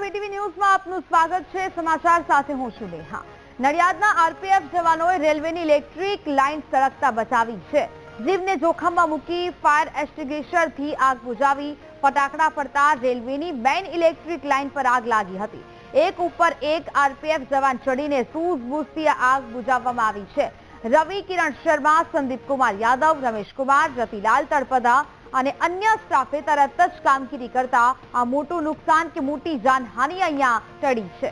VTV ન્યૂઝમાં આપનું સ્વાગત છે. સમાચાર સાથે હું છું નેહા. નડિયાદના આરપીએફ જવાનોએ રેલવેની ઇલેક્ટ્રિક લાઇન સળગતા બચાવી છે. જીવને જોખમમાં મૂકી ફાયર એક્સટિંગ્વિશરથી આગ આગ લાગી હતી. એક ઉપર એક આરપીએફ જવાન ચડીને સૂઝબૂઝથી આગ બુજાવવામાં આવી છે. રવિ કિરણ શર્મા, સંદીપ યાદવ, રમેશ કુમાર, રતિલાલ તળપદા અને અન્ય સ્ટાફે તરત જ કામગીરી કરતા આ મોટું નુકસાન કે મોટી જાનહાનિ અહીંયા ટળી છે.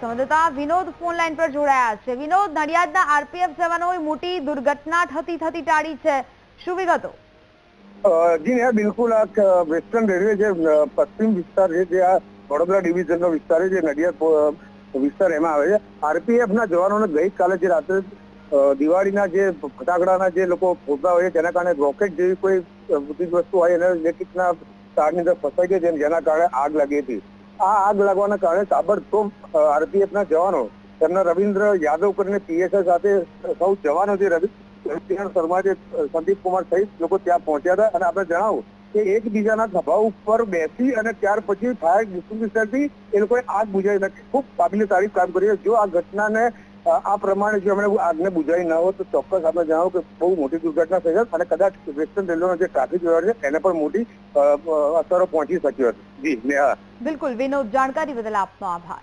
સંવાદદાતા વિનોદ ફોન લાઈન પર જોડાયા છે. વિનોદ, નડિયાદના આરપીએફ જવાનોએ મોટી દુર્ઘટના થતી થતી ટાળી છે. શું વિગતો? જી ને બિલકુલ. આ વેસ્ટર્ન રેલવે જે પશ્ચિમ વિસ્તાર છે, જે આ વડોદરા ડિવિઝનનો વિસ્તાર છે, જે નડિયાદ વિસ્તાર એમાં આવે છે. આરપીએફના જવાનોને ગઈકાલે જે રાત્રે દિવાળીના જે ફટાકડાના જે લોકો ફોડતા હોય તેના કારણે રોકેટ જેવી કોઈ ચીજ વસ્તુ હોય, એને ઇલેક્ટ્રિકના તારની અંદર ફસાઈ ગઈ જેમ જેના કારણે આગ લાગી હતી. આ આગ લાગવાના કારણે તાબડતોબ આરપીએફના જવાનો, તેમના રવિન્દ્ર યાદવ કરીને પીએસઆઈ સાથે સૌ જવાનો જે રવિ શર્મા જે સંદીપ કુમાર સહિત લોકો ત્યાં પહોંચ્યા હતા. અને આપણે જણાવું કે એકબીજાના ખભા ઉપર બેસી અને ત્યાર પછી ફાયર ડિસ્ટ્રીબ્યુશનથી એ લોકોએ આગ બુજાવી નાખી. ખૂબ કાબિલે તારીફ કામ કરી જો આ ઘટનાને આ પ્રમાણે જો અમને આગને બુજાઈ ન હોત તો ચોક્કસ આપણે જણાવો કે બહુ મોટી દુર્ઘટના થઈ હોત અને કદાચ વેસ્ટર્ન રેલવેનો જે ટ્રાફિક વ્યવહાર છે એને પણ મોટી અસરો પહોંચી શક્યો હતો. જી નેહા બિલકુલ, વિનોદ, જાણકારી બદલ આપનો આભાર.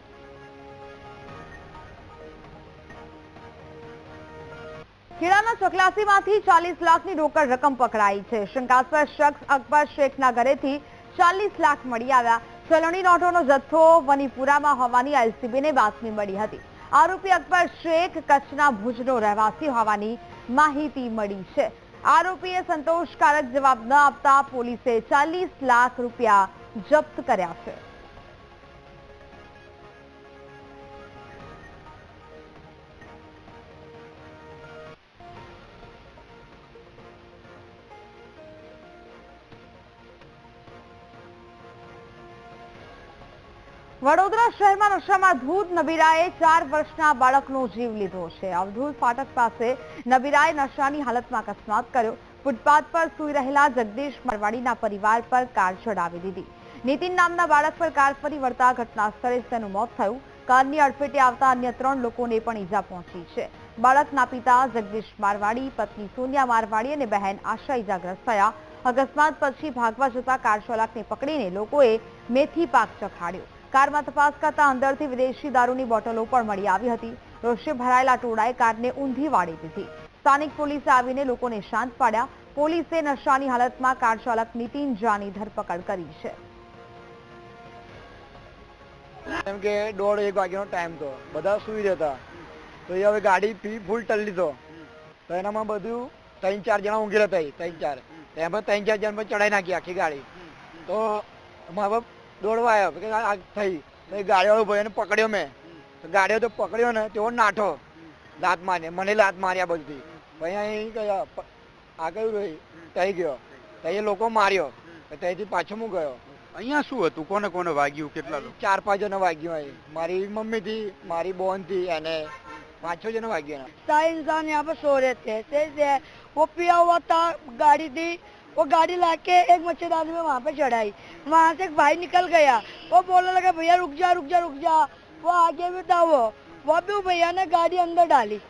ખેડાના ચકલાસીમાંથી ચાલીસ લાખની રોકડ રકમ પકડાઈ છે. શંકાસ્પદ શખ્સ અકબર શેખના ઘરેથી ચાલીસ લાખ મળી આવ્યા. ચલણી નોટોનો જથ્થો વનીપુરામાં હોવાની એલસીબીને બાતમી મળી હતી. આરોપી અકબર શેખ કચ્છના ભુજનો રહેવાસી હોવાની માહિતી મળી છે. આરોપીએ સંતોષકારક જવાબ ન આપતા પોલીસે ચાલીસ લાખ રૂપિયા જપ્ત કર્યા છે. વડોદરા શહેરમાં નશામાં ધૂત નબીરાએ ચાર વર્ષના બાળકનો જીવ લીધો છે. અવધૂત ફાટક પાસે નબીરાએ નશાની હાલતમાં અકસ્માત કર્યો. ફૂટપાથ પર સૂઈ રહેલા જગદીશ મરવાડીના પરિવાર પર કાર ચડાવી દીધી. નીતિન નામના બાળક પર કાર ફરી વળતા ઘટના સ્થળે તેનું મોત થયું. કારની અડફેટે આવતા અન્ય ત્રણ લોકોને પણ ઈજા પહોંચી છે. બાળકના પિતા જગદીશ મારવાડી, પત્ની સોનિયા મારવાડી અને બહેન આશા ઈજાગ્રસ્ત થયા. અકસ્માત પછી ભાગવા જતા કાર ચાલકને પકડીને લોકોએ મેથી પાક ચખાડ્યો. કારમાં તપાસ કરતા અંદરથી વિદેશી દારૂની બોટલો પણ મળી આવી હતી. રોષે ભરાયેલા ટોળાએ કારને ઊંધી વાળી દીધી. સ્થાનિક પોલીસે આવીને લોકોને શાંત પાડ્યા. પોલીસે નશાની હાલતમાં કાર ચાલક નીતિન જાની ધરપકડ કરી છે. એમ કે દોઢ એક વાગ્યાનો ટાઈમ તો. બધા સુઈ જતા. તો એ હવે ગાડી ફૂલ ટલી લીધો. તો એનામાં બધું ત્રણ ચાર જણા ઊંઘી રહેતા ત્રણ ચાર. એમાં ત્રણ ચાર જણ ચડાઈ નાખી આખી ગાડી. તો મા બાપ દોડવા આવ્યો કે આ થઈ તો એ ગાડીવાળો ભાઈને પકડ્યો મેં તો ગાડીઓ તો પકડ્યો ને તેઓ નાઠો લાત મારી મને લાત માર્યા બધી પછી અહીં ગયા પ- આ કયું રહી તઈ ગયો તઈ એ લોકો માર્યો તો ત્યાંથી પાછો હું ગયો અહીંયા શું હતું કોને કોને વાગ્યું કેટલા લોકો ચાર પાંચ જણા વાગ્યું હોય મારી મમ્મી थी મારી बहन थी અને પાંચ छह जने वाग्य ना सारे इंसान यहाँ पर सो रहे थे ऐसे है वो पिया हुआ था गाड़ी थी वो गाड़ी लाके एक मच्छरदानी में वहाँ पे चढ़ाई। वहाँ से एक भाई निकल गया। वो बोलने लगा, भैया, रुक जा रुक जा रुक जा। वो आगे भी था वो। वो भी भैया ने गाड़ी अंदर डाली।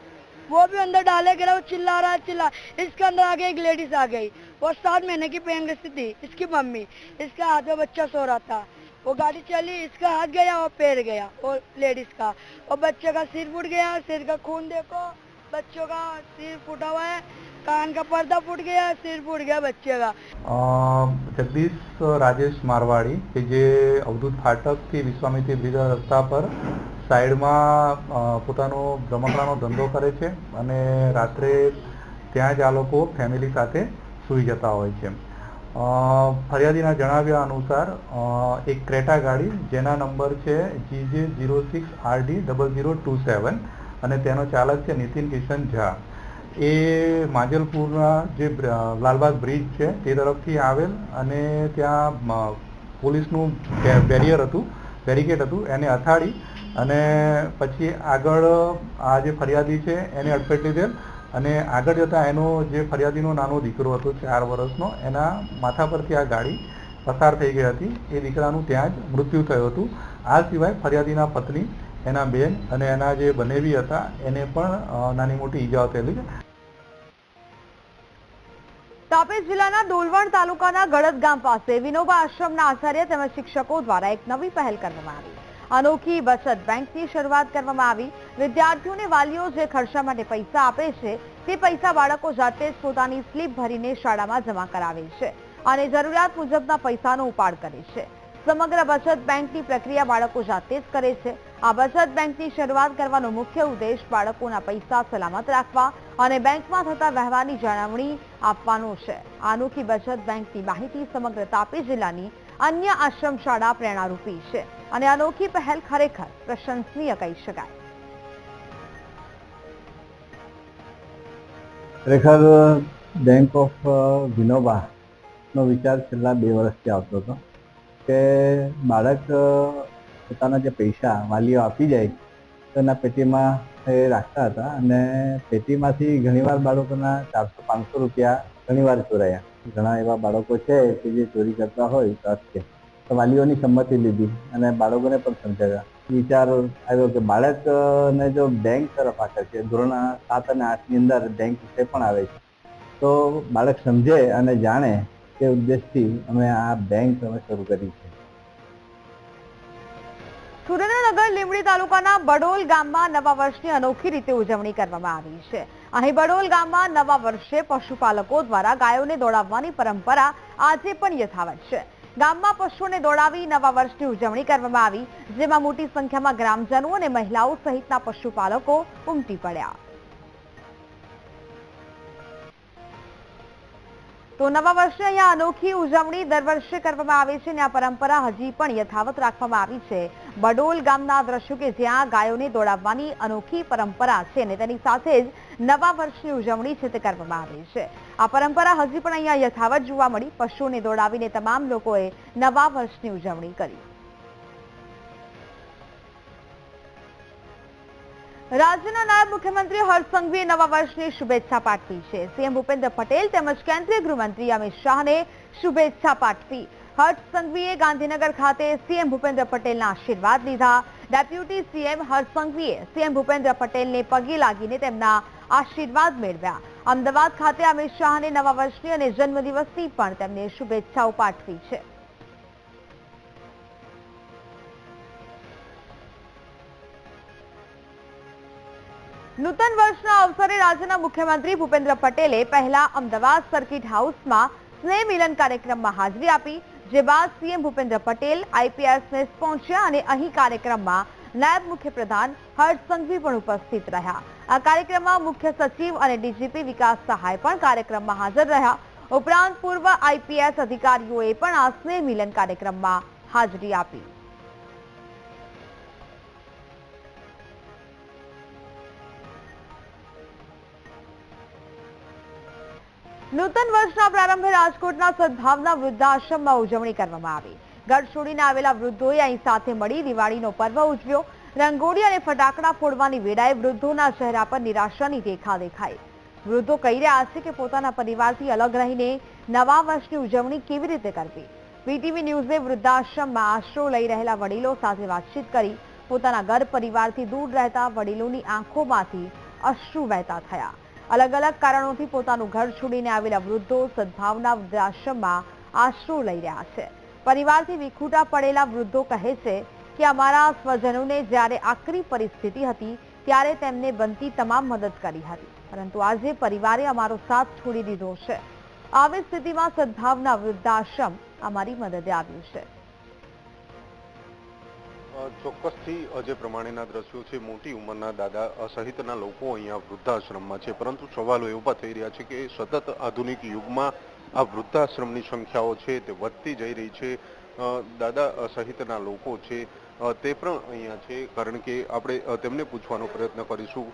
वो भी अंदर डाले गिरा वो चिल्ला रहा, चिल्ला। इसके अंदर आगे एक लेडीज़ आ गई। वो सात महीने की पेंगस्ती थी, इसकी मम्मी। इसका हाथ में बच्चा सो रहा था। वो गाड़ी चली, इसका हाथ गया और पैर गया, वो लेडीज़ का। और बच्चे का सिर फूट गया, सिर का खून देखो। बच्चों का सिर फूटा हुआ है कान का पर्दा फूट गया सिर फूट गया बच्चे का અ, જગદીશ રાજેશ મારવાડી કે જે અવધૂત ફાટકથી વિશ્વામિત્રી બ્રિજ રસ્તા પર સાઈડમાં અ, પોતાનો રમકડાનો ધંધો કરે છે અને રાત્રે ત્યાં જ આ લોકો ફેમિલી સાથે સૂઈ જતા હોય છે અ, ફરિયાદીના જણાવ્યા અનુસાર અ, એક ક્રેટા ગાડી જેના નંબર છે GJ zero six RD double zero two seven અને તેનો ચાલક છે નીતિન કિશન ઝા. એ માંજલપુરના જે લાલબાગ બ્રિજ છે, તે તરફથી આવેલ અને ત્યાં પોલીસનું બેરિયર હતું, બેરિકેડ હતું, એને અથાડી અને પછી આગળ આ જે ફરિયાદી છે, એને અડફેટ લીધેલ અને આગળ જતાં એનો જે ફરિયાદીનો નાનો દીકરો હતો, ચાર વર્ષનો, એના માથા પરથી આ ગાડી પસાર થઈ ગઈ હતી. એ દીકરાનું ત્યાં જ મૃત્યુ થયું હતું. આ સિવાય ફરિયાદીના પત્ની એના બેન અને એના જે બનેવી હતા, એને પણ નાની મોટી ઈજાઓ થયેલી છે. તાપી જિલ્લાના ડોલવણ તાલુકાના ગળદ ગામ પાસે વિનોબા આશ્રમના આચાર્ય તેમજ શિક્ષકો દ્વારા એક નવી પહેલ કરવામાં આવી. અનોખી બચત બેંકની શરૂઆત કરવામાં આવી. વિદ્યાર્થીઓને વાલીઓ જે ખર્ચા માટે પૈસા આપે છે, તે પૈસા બાળકો જાતે જ પોતાની સ્લીપ ભરીને શાળામાં જમા કરાવે છે અને જરૂરિયાત મુજબના પૈસાનો ઉપાડ કરે છે. સમગ્ર બચત બેંકની પ્રક્રિયા બાળકો જાતે જ કરે છે. આ બચત બેંકની શરૂઆત કરવાનો મુખ્ય ઉદ્દેશ બાળકોના પૈસા સલામત રાખવા અને બેંકમાં થતા વહેવાની જાળવણી આપવાનો છે. અનોખી બચત બેંકની માહિતી સમગ્ર તાપી જિલ્લાની અન્ય આશ્રમ શાળા પ્રેરણારૂપી છે અને અનોખી પહેલ ખરેખર પ્રશંસનીય કહી શકાય. ખરેખર બેંક ઓફ વિનોબા નો વિચાર છેલ્લા બે વર્ષથી આવતો હતો કે બાળક પોતાના જે પૈસા, વાલીઓ આપી જાય, તો એના પેટીમાં એ રાખતા હતા. અને પેટીમાંથી ઘણીવાર બાળકોના ચારસો, પાંચસો રૂપિયા ઘણીવાર ચોરાયા. ઘણા એવા બાળકો છે કે જે ચોરી કરતા હોય તો છે તો વાલીઓની સંમતિ લીધી અને બાળકોને પણ સમજાવ્યા. વિચાર આવ્યો કે બાળકને જો બેંક તરફ આકર્ષે, ધોરણ સાત અને આઠની અંદર બેંક વિશે પણ આવે છે, તો બાળક સમજે અને જાણે તે ઉદ્દેશથી અમે આ બેંક અમે શરૂ કરી છે. સુરેન્દ્રનગર લીંબડી તાલુકાના બડોલ ગામમાં નવા વર્ષની અનોખી રીતે ઉજવણી કરવામાં આવી છે. અહીં બડોલ ગામમાં નવા વર્ષે પશુપાલકો દ્વારા ગાયોને દોડાવવાની પરંપરા આજે પણ યથાવત છે. ગામમાં પશુઓને દોડાવી નવા વર્ષની ઉજવણી કરવામાં આવી, જેમાં મોટી સંખ્યામાં ગ્રામજનો અને મહિલાઓ સહિતના પશુપાલકો ઉમટી પડ્યા. તો નવા વર્ષે અહીંયા અનોખી ઉજવણી દર વર્ષે કરવામાં આવે છે અને આ પરંપરા હજી પણ યથાવત રાખવામાં આવી છે. બડોલ ગામના દ્રશ્યો કે જ્યાં ગાયોને દોડાવવાની અનોખી પરંપરા છે અને તેની સાથે જ નવા વર્ષની ઉજવણી છે તે કરવામાં આવી છે. આ પરંપરા હજી પણ અહીંયા યથાવત જોવા મળી. પશુઓને દોડાવીને તમામ લોકોએ નવા વર્ષની ઉજવણી કરી. રાજ્યના નાયબ મુખ્યમંત્રી હર્ષ સંઘવીએ નવા વર્ષની શુભેચ્છા પાઠવી છે. સીએમ ભૂપેન્દ્ર પટેલ તેમજ કેન્દ્રીય ગૃહમંત્રી અમિત શાહને શુભેચ્છા પાઠવી હર્ષ સંઘવીએ ગાંધીનગર ખાતે સીએમ ભૂપેન્દ્ર પટેલના આશીર્વાદ લીધા. ડેપ્યુટી સીએમ હર્ષ સંઘવીએ સીએમ ભૂપેન્દ્ર પટેલને પગે લાગીને તેમના આશીર્વાદ મેળવ્યા. અમદાવાદ ખાતે અમિત શાહને નવા વર્ષની અને જન્મદિવસની પણ તેમને શુભેચ્છાઓ પાઠવી છે. નૂતન વર્ષના અવસરે રાજ્યના મુખ્યમંત્રી ભૂપેન્દ્ર પટેલે પહેલા અમદાવાદ સર્કિટ હાઉસમાં સ્નેહ મિલન કાર્યક્રમમાં હાજરી આપી. જે બાદ સીએમ ભૂપેન્દ્ર પટેલ આઈપીએસને પહોંચ્યા અને અહીં કાર્યક્રમમાં નાયબ મુખ્યપ્રધાન હર્ષ સંઘવી પણ ઉપસ્થિત રહ્યા. આ કાર્યક્રમમાં મુખ્ય સચિવ અને ડીજીપી વિકાસ સહાય પણ કાર્યક્રમમાં હાજર રહ્યા. ઉપરાંત પૂર્વ આઈપીએસ અધિકારીઓએ પણ આ સ્નેહ મિલન કાર્યક્રમમાં હાજરી આપી. નૂતન વર્ષના પ્રારંભે રાજકોટના સદભાવના વૃદ્ધાશ્રમમાં ઉજવણી કરવામાં આવી. ઘર છોડીને આવેલા વૃદ્ધોએ અહીં સાથે મળી દિવાળીનો પર્વ ઉજવ્યો. રંગોળી અને ફટાકડા ફોડવાની વેળાએ વૃદ્ધોના ચહેરા પર નિરાશાની રેખા દેખાઈ. વૃદ્ધો કહી રહ્યા છે કે પોતાના પરિવારથી અલગ રહીને નવા વર્ષની ઉજવણી કેવી રીતે કરવી? વીટીવી ન્યૂઝે વૃદ્ધાશ્રમમાં આશરો લઈ રહેલા વડીલો સાથે વાતચીત કરી પોતાના ઘર પરિવારથી દૂર રહેતા વડીલોની આંખોમાંથી અશ્રુ વહેતા થયા. અલગ અલગ કારણોથી પોતાનું ઘર છોડીને આવેલા વૃદ્ધો સદભાવના વૃદ્ધાશ્રમમાં આશરો લઈ રહ્યા છે. પરિવારથી વિખૂટા પડેલા વૃદ્ધો કહે છે કે અમારા સ્વજનોને જ્યારે આકરી પરિસ્થિતિ હતી, ત્યારે તેમને બનતી તમામ મદદ કરી હતી. પરંતુ આજે પરિવારે અમારો સાથ છોડી દીધો છે. આવી સ્થિતિમાં સદભાવના વૃદ્ધાશ્રમ અમારી મદદે આવ્યું છે. ચોક્કસથી જે પ્રમાણેના દ્રશ્યો છે મોટી ઉંમરના દાદા સહિતના લોકો અહીંયા વૃદ્ધાશ્રમમાં છે. પરંતુ સવાલો એ ઊભા થઈ રહ્યા છે કે સતત આધુનિક યુગમાં આ વૃદ્ધાશ્રમની સંખ્યાઓ છે તે વધતી જઈ રહી છે. દાદા સહિતના લોકો છે તે પણ અહીંયા છે. કારણ કે આપણે તેમને પૂછવાનો પ્રયત્ન કરીશું.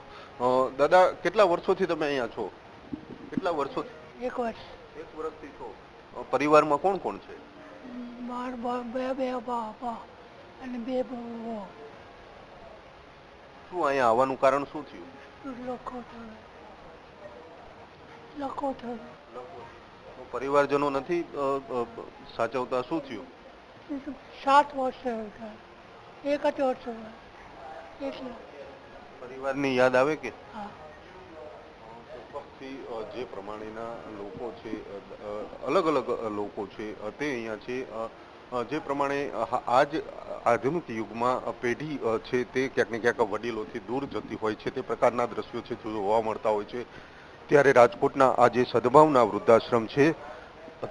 દાદા કેટલા વર્ષોથી તમે અહીંયા છો? કેટલા વર્ષોથી? એક વર્ષ. એક વર્ષથી છો. પરિવારમાં કોણ કોણ છે? બ- બે બે બાપા અને બે બહુઓ શું અહીંયા આવવાનું કારણ શું થયું? લખો થયો લખો થયો પરિવારજનો નથી સાચવતા શું થયું? સાત વર્ષ હતા. એક જ વર્ષ એટલે. પરિવારની યાદ આવે કે? હા. જે પ્રમાણેના લોકો છે અલગ અલગ લોકો છે તે અહીંયા છે જે પ્રમાણે આજ આધુનિક યુગમાં પેઢી છે તે ક્યાંક ને ક્યાંક વડીલોથી દૂર જતી હોય છે. તે પ્રકારના દ્રશ્યો છે જોવા મળતા હોય છે. ત્યારે રાજકોટના આ જે સદભાવના વૃદ્ધાશ્રમ છે,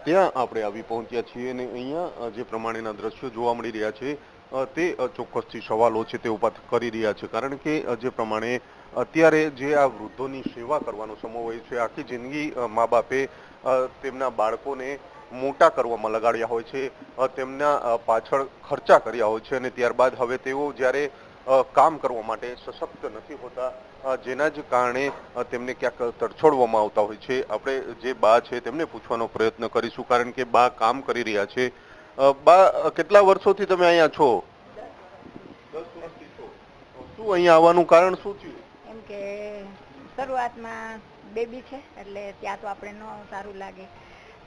ત્યાં આપણે આવી પહોંચ્યા છીએ અને અહીંયા જે પ્રમાણેના દ્રશ્યો જોવા મળી રહ્યા છે તે ચોક્કસથી સવાલો છે તે ઊભા કરી રહ્યા છે. કારણ કે જે પ્રમાણે, અત્યારે જે આ વૃદ્ધોની સેવા કરવાનો સમય હોય છે, આખી જિંદગી મા બાપે તેમના બાળકોને મોટા કરવામાં લગાડ્યા હોય છે તેમના પાછળ ખર્ચા કર્યા હોય છે અને ત્યારબાદ હવે તેઓ જ્યારે કામ કરવા માટે સશક્ત નથી હોતા જેના જ કારણે તેમને ક્યાંક તડછોડવામાં આવતા હોય છે. આપણે જે બા છે તેમને પૂછવાનો પ્રયત્ન કરીશું, કારણ કે બા કામ કરી રહ્યા છે. બા કેટલા વર્ષોથી તમે અહીંયા છો? શું અહીંયા આવવાનું કારણ શું થયું એમ કે શરૂઆતમાં બેબી છે, એટલે ત્યાં તો આપણે ન સારું લાગે.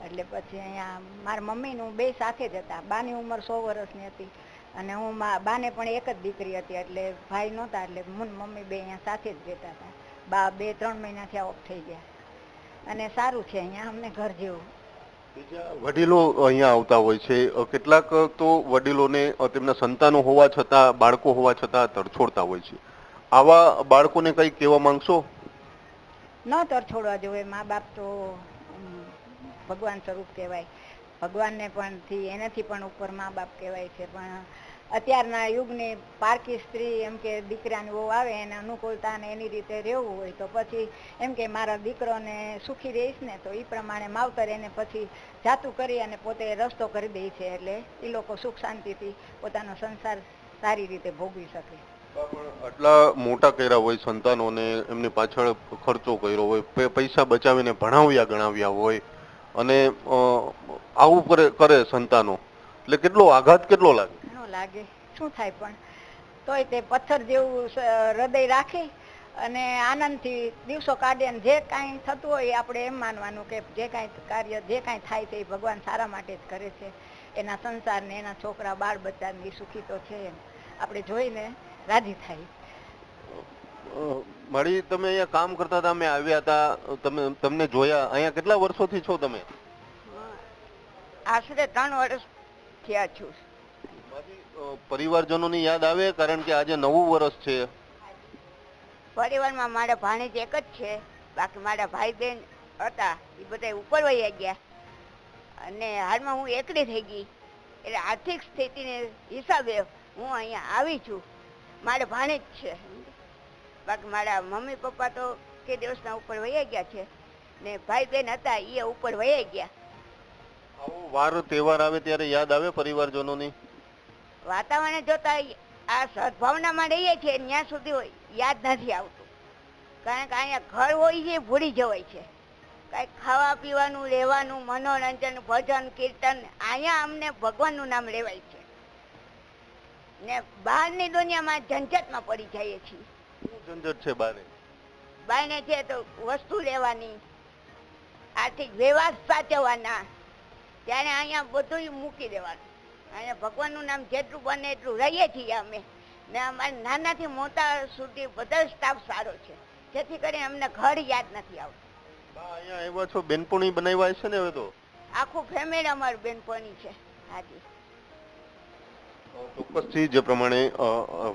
એટલે પછી અહીંયા મારા મમ્મીનું બે સાથે જ હતા. બાની ઉંમર સો વર્ષની હતી અને હું બાને પણ એક જ દીકરી હતી એટલે ભાઈ નહોતા એટલે હું મમ્મી બે અહીંયા સાથે જ રહેતા હતા. બા બે ત્રણ મહિના થયા ઓફ થઈ ગયા. અને સારું છે અહીંયા અમને ઘર જેવું. બીજા વડીલો અહીંયા આવતા હોય છે. કેટલાક તો વડીલોને તેમના સંતાનો હોવા છતાં બાળકો હોવા છતાં તરછોડતા હોય છે. આવા બાળકોને કંઈ કહેવા માંગશો? ન તરછોડવા જોઈએ મા બાપ તો ભગવાન સ્વરૂપ કહેવાય. ભગવાનને પણ થી એનાથી પણ ઉપર મા બાપ કહેવાય છે. પણ અત્યારના યુગની પારકી સ્ત્રી એમ કે દીકરાની વહુ આવે, એને અનુકૂળતા ને એની રીતે રહેવું હોય તો પછી એમ કે મારા દીકરોને સુખી રહીશ ને તો એ પ્રમાણે માવતર એને પછી જાતું કરી અને પોતે રસ્તો કરી દે છે એટલે એ લોકો સુખ શાંતિથી પોતાનો સંસાર સારી રીતે ભોગવી શકે. આટલા મોટા કર્યા હોય, સંતાનોને એમની પાછળ ખર્ચો કર્યો હોય પૈસા બચાવીને ભણાવ્યા ગણાવ્યા હોય અને આવું કરે કરે સંતાનો. એટલે કેટલો આઘાત કેટલો લાગે? લાગે. શું થાય પણ? તોય તે પથ્થર જેવું હૃદય રાખી અને આનંદથી દિવસો કાઢે અને જે કાંઈ થતું હોય આપણે એમ માનવાનું કે જે કાંઈ કાર્ય, જે કાંઈ થાય છે એ ભગવાન સારા માટે જ કરે છે. એના સંસારને એના છોકરા બાળ બચ્ચાને સુખી તો છે એમ. આપણે જોઈને રાજી થાય. મારી તમે અહીંયા કામ કરતા હતા અમે આવ્યા હતા તમે તમને જોયા. અહીંયા કેટલા વર્ષોથી છો તમે? આશરે ત્રણ વર્ષ થયા છું. પરિવારજનોની યાદ આવે? કારણ કે આજે નવું વર્ષ છે. પરિવારમાં મારા ભાણેજ એક જ છે. બાકી મારા ભાઈ બહેન હતા. એ બધા ઉપર વહી ગયા. અને હાલમાં હું એકલી થઈ ગઈ. એટલે આર્થિક સ્થિતિને હિસાબે હું અહીંયા આવી છું. મારે ભાણેજ છે. બાકી મારા મમ્મી પપ્પા તો કે દિવસના ઉપર વયા ગયા છે. ને ભાઈ બેન હતા એ ઉપર વયા ગયા. આવો વાર તહેવાર આવે ત્યારે યાદ આવે પરિવારજનોની? વાતાવરણ જોતા આ સદભાવનામાં રહીએ છીએ ત્યાં સુધી યાદ નથી આવતું. કારણ કે અહીંયા ઘર હોય છે ભૂલી જવાય છે. કાંઈક ખાવા પીવાનું રહેવાનું મનોરંજન ભજન કીર્તન અહીંયા અમને ભગવાનનું નામ લેવાય છે. ને બહારની દુનિયામાં ઝંઝટમાં પડી જઈએ છીએ. શું ઝંઝટ છે બાને. બાને છે તો વસ્તુ લેવાની આર્થિક વ્યવહાર સાચવવાના ત્યારે અહીંયા બધું મૂકી દેવાનું. અહીંયા ભગવાનનું નામ જેટલું બને એટલું રહીએ છીએ અમે. ને અમારે નાનાથી મોટા સુધી બધા સ્ટાફ સારો છે. જેથી કરીને અમને ઘર યાદ નથી આવતું. અહીંયા એવા છો બેનપણી બનાવ્યા છે ને હવે તો? આખું ફેમિલી અમારું બેનપણી છે. હાજી. ચોક્કસથી જે પ્રમાણે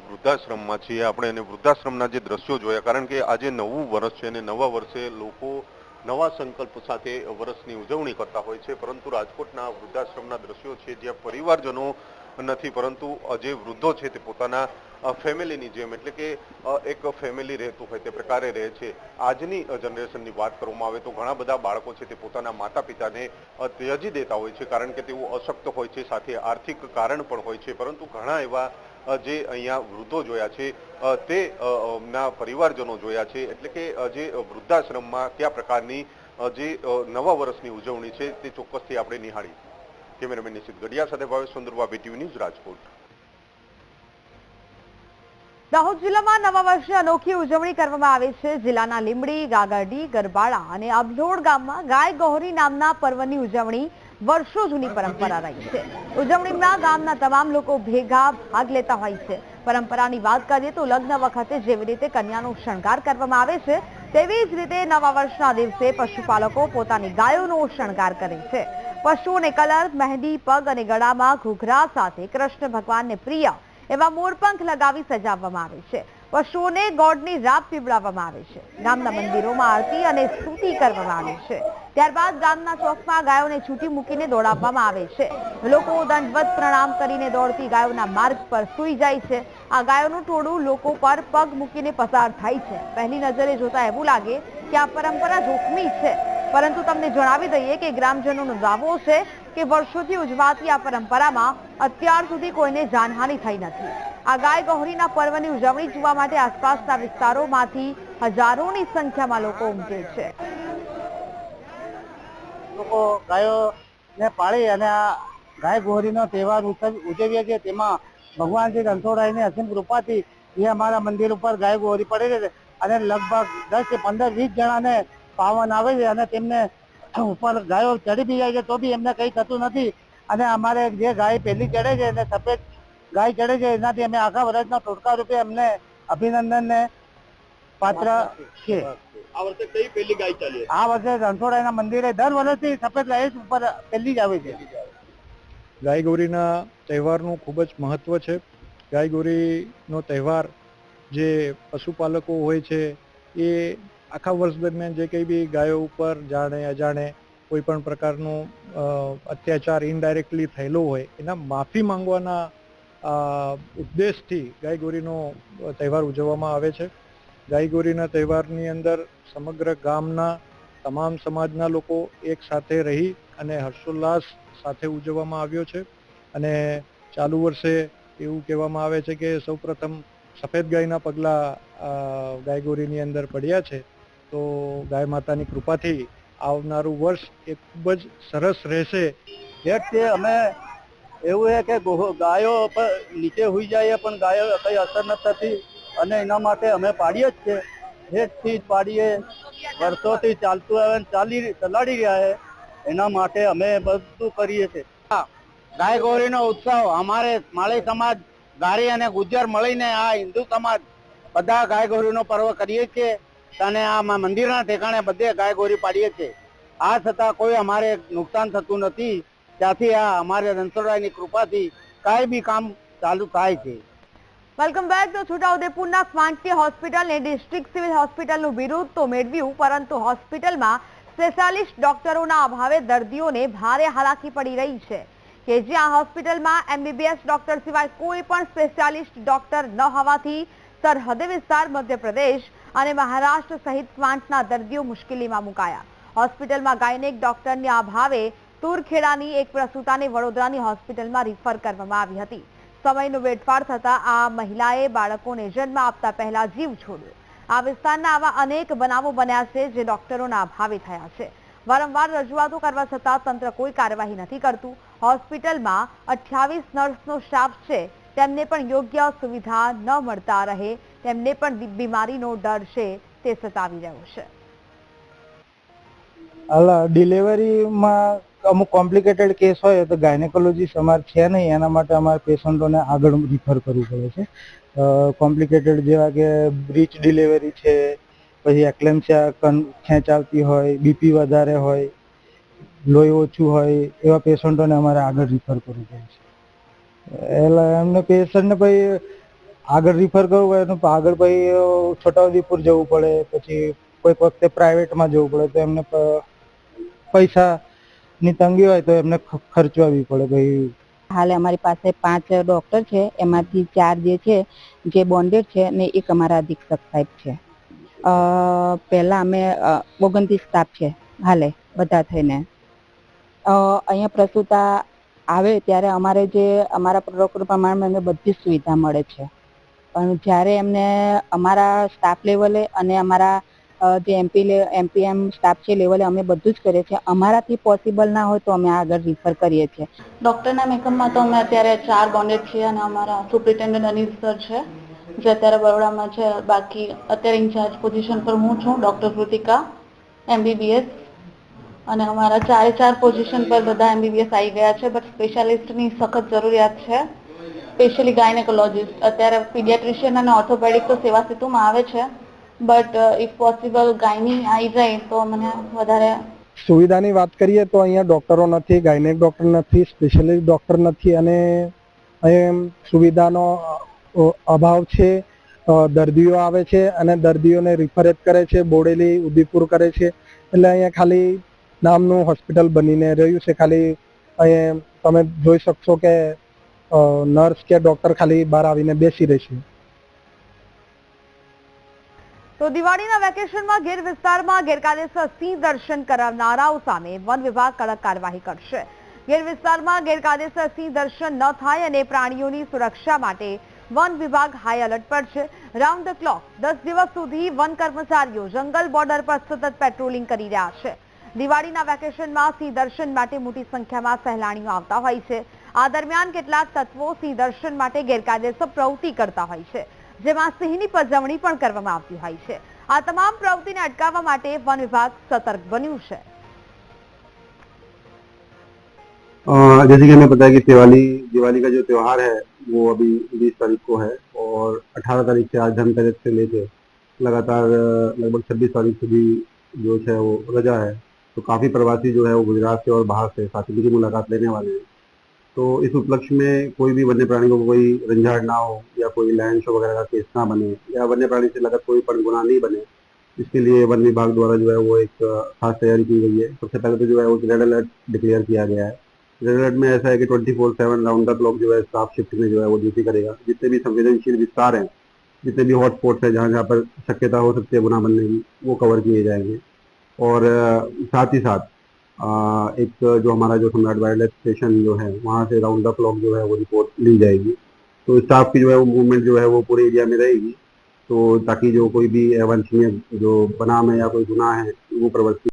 વૃદ્ધાશ્રમમાં છીએ આપણે એને વૃદ્ધાશ્રમના જે દ્રશ્યો જોયા, કારણ કે આજે નવું વર્ષ છે અને નવા વર્ષે લોકો નવા સંકલ્પ સાથે વર્ષની ઉજવણી કરતા હોય છે, પરંતુ રાજકોટના વૃદ્ધાશ્રમના દ્રશ્યો છે, જ્યાં પરિવારજનો નથી, પરંતુ જે વૃદ્ધો છે તે પોતાના ફેમિલીની જેમ, એટલે કે એક ફેમિલી રહેતું હોય, તે પ્રકારે રહે છે. આજની જનરેશનની વાત કરવામાં આવે તો ઘણા બધા બાળકો છે તે પોતાના માતા પિતાને ત્યજી દેતા હોય છે, કારણ કે તેઓ અશક્ત હોય છે, સાથે આર્થિક કારણ પણ હોય છે. પરંતુ ઘણા એવા જે અહીંયા વૃદ્ધો જોયા છે તે ના પરિવારજનો જોયા છે, એટલે કે જે વૃદ્ધાશ્રમમાં કયા પ્રકારની જે નવા વર્ષની ઉજવણી છે તે ચોક્કસથી આપણે નિહાળી. કેમેરામેન નિશિત ગઢિયા સાથે ભાવેશ સુંદરવા બીટીવી ન્યૂઝ રાજકોટ. દાહોદ જિલ્લામાં નવા વર્ષની અનોખી ઉજવણી કરવામાં આવે છે. જિલ્લાના લીમડી ગાગરડી, ગરબાળા અને અબલોડ ગામમાં ગાય ગૌરી નામના પર્વની ઉજવણી વર્ષો જૂની પરંપરા રહી છે. ઉજવણીમાં ગામના તમામ લોકો ભેગા ભાગ લેતા હોય છે. પરંપરાની વાત કરીએ તો લગ્ન વખતે જેવી રીતે કન્યાનો શણગાર કરવામાં આવે છે, તેવી જ રીતે નવા વર્ષના દિવસે પશુપાલકો પોતાની ગાયોનો શણગાર કરે છે. પશુઓને કલર, મહેંદી, પગ અને ગળામાં ઘૂઘરા સાથે કૃષ્ણ ભગવાનને પ્રિય એવા મોરપંખ લગાવી સજાવવામાં આવે છે. પશુઓને ગોડની રાબ પીવડાવવામાં આવે છે. ગામના મંદિરોમાં આરતી અને સ્તુતિ કરવામાં આવે છે. ત્યારબાદ ગામના ચોકમાં ગાયોને છૂટી મૂકીને દોડાવવામાં આવે છે. લોકો દંડવત પ્રણામ કરીને દોડતી ગાયોના માર્ગ પર સૂઈ જાય છે. આ ગાયોનું ટોળું લોકો પર પગ મૂકીને પસાર થાય છે. પહેલી નજરે જોતા એવું લાગે કે આ પરંપરા જોખમી છે. પરંતુ તમને જણાવી દઈએ કે ગ્રામજનોનો દાવો છે કે વર્ષોથી ઉજવાતી આ પરંપરામાં અત્યાર સુધી કોઈને જાનહાનિ થઈ નથી. આ ગાય ગૌરીના પર્વની ઉજવણી જોવા માટે આસપાસના વિસ્તારોમાંથી હજારોની સંખ્યામાં લોકો ઉમટે છે. લોકો ગાયોને પાળી અને આ ગાય ગોહરીનો તહેવાર ઉજવીએ છીએ. તેમાં ભગવાન શ્રી રણછોડરાયની અસીમ કૃપાથી એ અમારા મંદિર ઉપર ગાય ગોહરી પડે છે અને લગભગ દસથી પંદર વીસ જણાને પાવન આવે છે અને તેમને ઉપર ગાયો ચડી બી જાય છે તો બી એમને કંઈ થતું નથી. અને અમારે જે ગાય પહેલી ચડે છે અને સફેદ ગાય ચડે છે એનાથી અમે આખા વર્ષના ટોટકા રૂપે અમને અભિનંદન ને પાત્ર છે. આ વર્ષે કઈ પહેલી ગાય ચાલી આ વર્ષે રણછોડાના મંદિરે દર વર્ષથી સફેદ ગાય ઉપર પહેલી જ આવે છે. ગાય ગૌરીના તહેવારનું ખૂબ જ મહત્વ છે. ગાય ગૌરીનો તહેવાર જે પશુપાલકો હોય છે એ આખા વર્ષ દરમિયાન જે કંઈ બી ગાયો ઉપર જાણે, અજાણે કોઈ પણ પ્રકારનું અત્યાચાર ઇનડાયરેક્ટલી થયેલો હોય, એના માફી માંગવાના ઉદ્દેશથી ગાય ગૌરીનો તહેવાર ઉજવવામાં આવે છે. ગાય ગોરીના તહેવારની અંદર સમગ્ર ગામના તમામ સમાજના લોકો એક સાથે રહી અને હર્ષોલ્લાસ સાથે ઉજવવામાં આવ્યો છે. અને ચાલુ વર્ષે એવું કહેવામાં આવે છે કે સૌપ્રથમ સફેદ ગાયના પગલાં ગાયગોરીની ગાય ગૌરીની અંદર પડ્યા છે. તો ગાય માતાની કૃપાથી આવનારું વર્ષ એ ખૂબ જ સરસ રહેશે. હેઠથી અમે એવું છે કે ગાયો નીચે હોઈ જાય પણ ગાયો કઈ અસર નથી થતી અને એના માટે અમે પાડીએ જ છે હેઠથી જ પાડીએ. વર્ષોથી ચાલતું આવે ચાલી ચલાડી રહ્યા છે એના માટે અમે બધું કરીએ છીએ. ગાય ગૌરીનો ઉત્સવ અમારે માળી સમાજ, ગારી અને ગુજર મળીને આ હિન્દુ સમાજ બધા ગાય ગૌરીનો પર્વ કરીએ છીએ. અને આ મંદિરના ઠેકાણે બધે ગાય ગોરી પાડીએ છીએ. આ છતાં કોઈ અમારે નુકસાન થતું નથી. ત્યાંથી આ અમારે રણછોડરાયની કૃપાથી કાંઈ બી કામ ચાલુ થાય છે. વેલકમ બેક તો છોટાઉદેપુરના ક્વાંટી હોસ્પિટલને ડિસ્ટ્રિક્ટ સિવિલ હોસ્પિટલનું બિરુદ તો મેળવ્યું, પરંતુ હોસ્પિટલમાં સ્પેશિયાલિસ્ટ ડોક્ટરોના અભાવે દર્દીઓને ભારે હાલાકી પડી રહી છે. કે જ્યાં હોસ્પિટલમાં એમબીબીએસ ડોક્ટર સિવાય કોઈ પણ સ્પેશિયાલિસ્ટ ડોક્ટર ન હોવાથી સરહદ વિસ્તાર મધ્યપ્રદેશ અને મહારાષ્ટ્ર સહિત ક્વાંટના દર્દીઓ મુશ્કેલીમાં મુકાયા. હોસ્પિટલમાં ગાયનેક ડોક્ટરની અભાવે તુરખેડાની એક પ્રસૂતાને વડોદરાની હોસ્પિટલમાં રિફર કરવામાં આવી હતી. સમયનો વેડફાડ થતા આ મહિલાએ બાળકોને જન્મ આપતા પહેલા જીવ છોડ્યો. આ વિસ્તારના આવા અનેક બનાવો બન્યા છે જે ડોક્ટરોના અભાવે થયા છે. વારંવાર રજૂઆતો કરવા છતાં તંત્ર કોઈ કાર્યવાહી નથી કરતું. હોસ્પિટલમાં અઠ્યાવીસ નર્સનો સ્ટાફ છે. તેમને પણ યોગ્ય સુવિધા ન મળતા રહે તેમને પણ બીમારીનો ડર છે, તે સતાવી રહ્યો છે. અલા ડિલિવરીમાં અમુક કોમ્પ્લિકેટેડ કેસ હોય તો ગાયનેકોલોજીસ્ટ અમારે છે નહીં, એના માટે અમારે પેશન્ટોને આગળ રિફર કરવું પડે છે. કોમ્પ્લિકેટેડ જેવા કે બ્રીચ ડિલિવરી છે, પછી એક્લેમ્સિયા ખેંચાવતી હોય, બીપી વધારે હોય, લોહી ઓછું હોય, એવા પેશન્ટોને અમારે આગળ રિફર કરવું પડે છે. એટલે એમને પેશન્ટને પછી આગળ રિફર કરવું હોય તો આગળ પછી છોટાઉદેપુર જવું પડે, પછી કોઈક વખતે પ્રાઇવેટમાં જવું પડે, તો એમને પૈસાની તંગી હોય તો એમને ખર્ચવાવી પડે ભાઈ. હાલે અમારી પાસે પાંચ ડોક્ટર છે, એમાંથી ચાર જે છે, જે બોન્ડેડ છે ને એક અમારા અધિક્ષક સાહેબ છે. પહેલા અમે ઓગણત્રીસ સ્ટાફ છે, હાલે, બધા થઈને. અહીંયા પ્રસૂતા આવે ત્યારે અમારે જે, અમારા પ્રોટોકોલ પ્રમાણે અમને બધી જ સુવિધા મળે છે. જ્યારે એમને અમારા સ્ટાફ લેવલે અને અમારા જે એમપી એમપીએમ સ્ટાફ છે લેવલે અમે બધું જ કરીએ છીએ. અમારાથી પોસિબલ ના હોય તો અમે આગળ રિફર કરીએ છીએ. ડૉક્ટરના મેકઅપમાં તો અમે અત્યારે ચાર બોન્ડેડ છીએ અને અમારા સુપ્રિન્ટેન્ડન્ટ અનિલ સર છે, જે અત્યારે બરોડામાં છે. બાકી અત્યારે ઇન્ચાર્જ પોઝિશન પર હું છું ડૉક્ટર કૃતિકા એમબીબીએસ અને અમારા ચારે ચાર પોઝિશન પર બધા એમબીબીએસ આવી ગયા છે બટ સ્પેશિયાલિસ્ટની સખત જરૂરિયાત છે. Specially gynaecologist. અત્યારે પીડિયાટ્રિશિયન અને ઓર્થોપેડિક તો સેવા સેતુમાં આવે છે. બટ ઇફ પોસિબલ ગાયની આવી જાય તો મને વધારે સુવિધાની વાત કરીએ તો અહીંયા ડોક્ટરો નથી, ગાયનેક ડોક્ટર નથી, સ્પેશિયલિસ્ટ ડોક્ટર નથી અને એમ સુવિધાનો અભાવ છે. દર્દીઓ આવે છે અને દર્દીઓને રિફરેટ કરે છે, બોડેલી, ઉદયપુર કરે છે. એટલે અહીંયા ખાલી નામનું હોસ્પિટલ બનીને રહ્યું છે. ખાલી અહીંયા તમે જોઈ શકશો કે નર્સ કે ડોક્ટર ખાલી બહાર આવીને બેસી રહેશે તો દિવાળીના વેકેશનમાં ગીર વિસ્તારમાં ગેરકાયદેસર સિંહ દર્શન કરાવનારાઓ સામે વન વિભાગ કડક કાર્યવાહી કરશે. ગીર વિસ્તારમાં ગેરકાયદેસર સિંહ દર્શન ન થાય અને પ્રાણીઓની સુરક્ષા માટે વન વિભાગ હાઈ એલર્ટ પર છે. રાઉન્ડ ધ ક્લોક, દસ દિવસ સુધી વન કર્મચારીઓ જંગલ બોર્ડર પર સતત પેટ્રોલિંગ કરી રહ્યા છે. દિવાળીના વેકેશનમાં સિંહ દર્શન માટે મોટી સંખ્યામાં સહેલાણીઓ આવતા હોય છે. આ દરમિયાન કેટલાક તત્વો સિંહ દર્શન માટે ગેરકાયદેસર પ્રવૃત્તિ કરતા હોય છે જેમાં સિંહની પજવણી પણ કરવામાં આવતી હોય છે આ તમામ પ્રવૃત્તિને અટકાવવા માટે વન વિભાગ સતર્ક બન્યું છે अ, जैसे कि हमें पता है कि दिवाली दिवाली का जो त्योहार है वो अभी बीस तारीख को है और अठारह तारीख से आज धनतेरस से लेके लगातार अ, लगभग छब्बीस तारीख સુધી जो है वो रजा है तो काफ़ी प्रवासी जो है वो गुजरात से और बाहर से साथी की मुलाकात लेने वाले हैं तो इस उपलक्ष्य में कोई भी वन्य प्राणी को कोई रंझाड़ ना हो या कोई लैंड शो वगैरह का केस ना बने या वन्य प्राणी से लगत कोई पण गुनाह नहीं बने, इसके लिए वन विभाग द्वारा जो है वो एक खास तैयारी की गई है। सबसे पहले तो जो है वो रेड अलर्ट डिक्लेयर किया गया है। रेड अलर्ट में ऐसा है कि twenty four seven round the clock जो है स्टाफ शिफ्ट में जो है वो ड्यूटी करेगा। जितने भी संवेदनशील विस्तार हैं, जितने भी हॉटस्पॉट्स हैं जहाँ जहाँ पर शक्यता हो सकती है गुना बनने की, वो कवर किए जाएँगे। और साथ ही साथ एक जो हमारा जो सम्राट लाइफ स्टेशन जो है, वहाँ से राउंड द क्लॉक जो है वो रिपोर्ट ली जाएगी। तो स्टाफ की जो है वो मूवमेंट जो है वो पूरे एरिया में रहेगी। तो ताकि जो कोई भी अवांछनीय जो बनाम है या कोई गुना है, वो प्रवर्तित